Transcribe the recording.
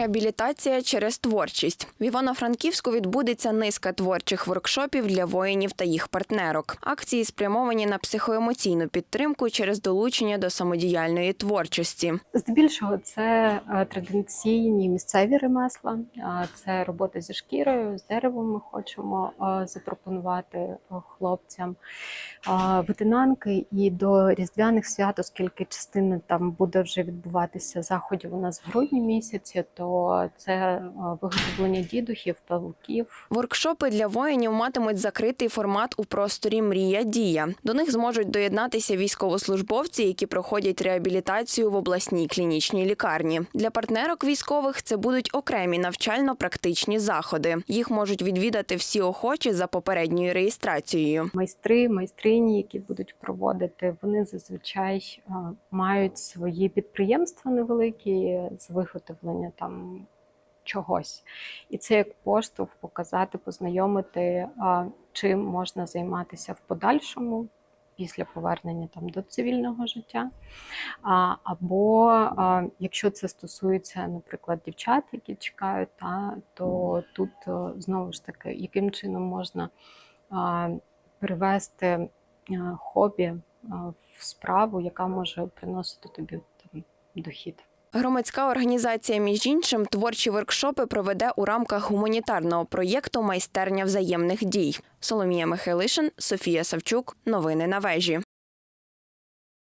Реабілітація через творчість в Івано-Франківську відбудеться низка творчих воркшопів для воїнів та їх партнерок. Акції спрямовані на психоемоційну підтримку через долучення до самодіяльної творчості. Здебільшого це е, традиційні місцеві ремесла, а це робота зі шкірою, з деревом. Ми хочемо е, запропонувати е, хлопцям витинанки і до різдвяних свят, оскільки частина там буде вже відбуватися заходів у нас в грудні місяці, то це е, виготовлення дідухів, павуків, Воркшопи для воїнів матимуть закритий формат у просторі Мрія Дія. До них зможуть доєднатися військовослужбовці, які проходять реабілітацію в обласній клінічній лікарні. Для партнерок військових це будуть окремі навчально-практичні заходи. Їх можуть відвідати всі охочі за попередньою реєстрацією. майстри, майстрині, які будуть проводити, вони зазвичай е, мають свої підприємства невеликі з виготовлення там чогось. І це як поштовх показати, познайомити, чим можна займатися в подальшому. Після повернення там до цивільного життя, а, або а, якщо це стосується, наприклад, дівчат, які чекають, та то тут е, знову ж таки, яким чином можна а, перевести е, хобі в справу, яка може приносити тобі там дохід. Громадська організація, між іншим, творчі воркшопи проведе у рамках гуманітарного проєкту Майстерня взаємних дій. Соломія Михайлишин, Софія Савчук. Новини на вежі.